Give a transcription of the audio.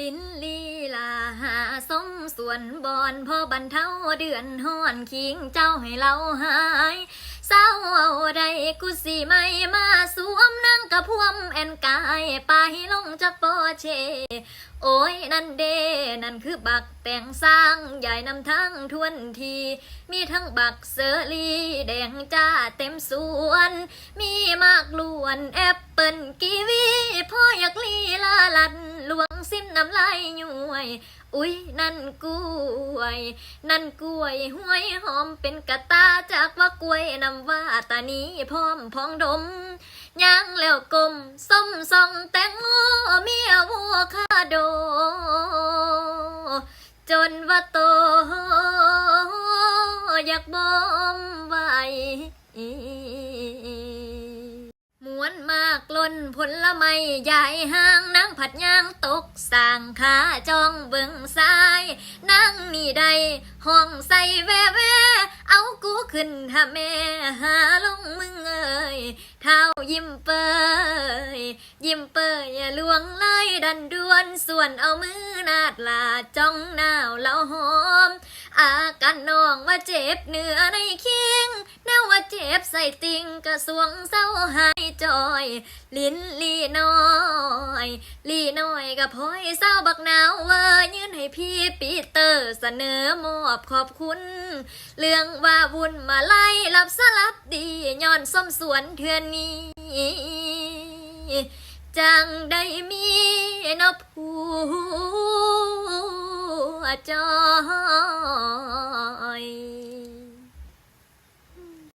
ลินลีลาหาสมส่วนบอนพอบรรเทาเดือนห้อนคิงเจ้าให้เราหายเศร้าเอาใดกูสิไม่มาสวมนั่งกระพวมแอนกายไปลงจากปอเช โอ้ยนั่นเด นั่นคือบักแต่งสร้างใหญ่นำทั้งทวนที มีทั้งบักเสรีแดงจ้าเต็มสวน มีมากล้วนแอปเปิลกีวีพ่ออย ซิมน้ำลายย้วย อุ้ยนั่นกล้วย นั่นกล้วยห้วยหอมเป็นกะตาจากว่ากล้วยนำว่าตานี้พร้อมพองดมย่างแล้วกลมส้มส่องแตงโมเมียวัวคาโด จนว่าโตอยากบอมไว้ มากล้นผลไม้ใหญ่ห้างนั่งผัดย่างตกสางขาจ้องเบิ่งซ้ายนั่งนี่ใดห้องใส่แว่แว่เอากูขึ้นถ้าแม่หาลงมึงเอ่ยเท้ายิ้มเปยยิ้มเปยอย่าลวงเลยดันดวนส่วนเอามือนาดลาจ้องหนาวแล้ว อาการน้องว่าเจ็บเหนือในเคียงแนวว่าเจ็บใส่ติงกระสวงเศร้าหายจอย ลิ้นลีน้อยลีน้อยกับพลอยเศร้าบักหนาวเว่ายื่นให้พี่ปีเตอร์เสนอมอบขอบคุณ เรื่องว่าวุ่นมาไล่รับสลับดีย้อนส้มสวนเทือนนี้จังได้มีนอผู้ จอย